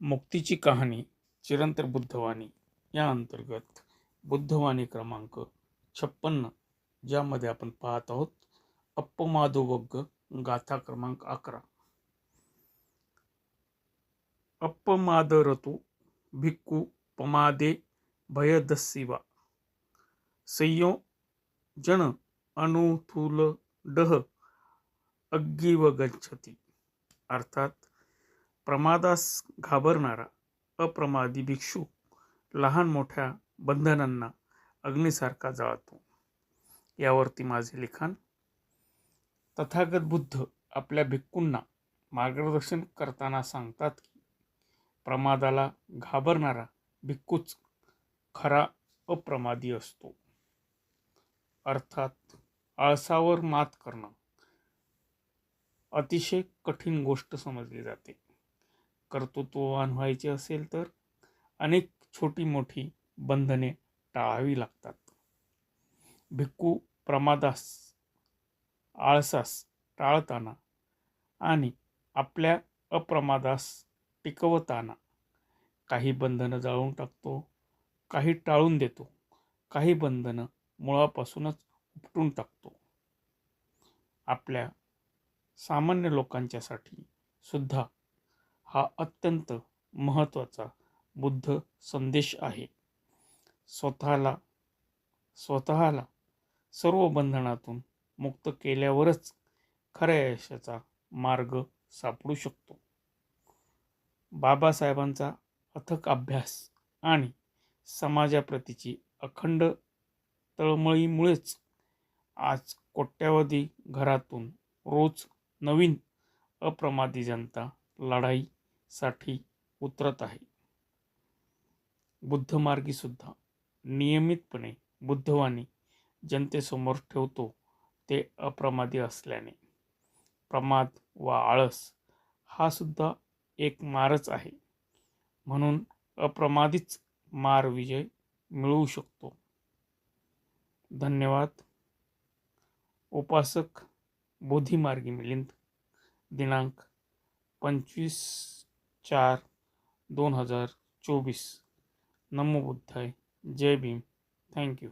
मुक्तीची कहाणी चिरंतर बुद्धवाणी या अंतर्गत बुद्धवाणी क्रमांक छप्पन्न ज्यामध्ये आपण पाहत आहोत अप्पमादोवग्ग गाथा क्रमांक अकरा. अप्पमादरतु भिक्खू पमादे भयदस्सिवा। संयो जन अनुथुल डह अग्गीव गच्छती अर्थात प्रमादास घाबरणारा अप्रमादी भिक्षू लहान मोठ्या बंधनांना अग्नीसारखा जाळतो. यावरती माझे लिखाण तथागत बुद्ध आपल्या भिक्कूंना मार्गदर्शन करताना सांगतात की प्रमादाला घाबरणारा भिक्खूच खरा अप्रमादी असतो. अर्थात आळसावर मात करणं अतिशय कठीण गोष्ट समजली जाते. कर्तृत्ववान व्हायचे असेल तर अनेक छोटी मोठी बंधने टाळावी लागतात. भिक्खू प्रमादास आळसास टाळताना आणि आपल्या अप्रमादास टिकवताना काही बंधनं जाळून टाकतो काही टाळून देतो काही बंधनं मुळापासूनच उपटून टाकतो. आपल्या सामान्य लोकांच्यासाठी सुद्धा हा अत्यंत महत्त्वाचा बुद्ध संदेश आहे. स्वतःला स्वतःला सर्व बंधनातून मुक्त केल्यावरच खऱ्या यशाचा मार्ग सापडू शकतो. बाबासाहेबांचा अथक अभ्यास आणि समाजाप्रतीची अखंड तळमळीमुळेच आज कोट्यावधी घरातून रोज नवीन अप्रमादी जनता लढाई साठी उतरत आहे. बुद्धमार्गी सुद्धा नियमितपणे बुद्धवाणी जनतेसमोर ठेवतो ते अप्रमादी असल्याने. प्रमाद व आळस हा सुद्धा एक मारच आहे. म्हणून अप्रमादीच मार विजय मिळवू शकतो. धन्यवाद. उपासक बोधिमार्गी मिलिंद दिनांक पंचवीस चार दोन हजार चोवीस. नमो बुद्धाय. जय भीम. थँक्यू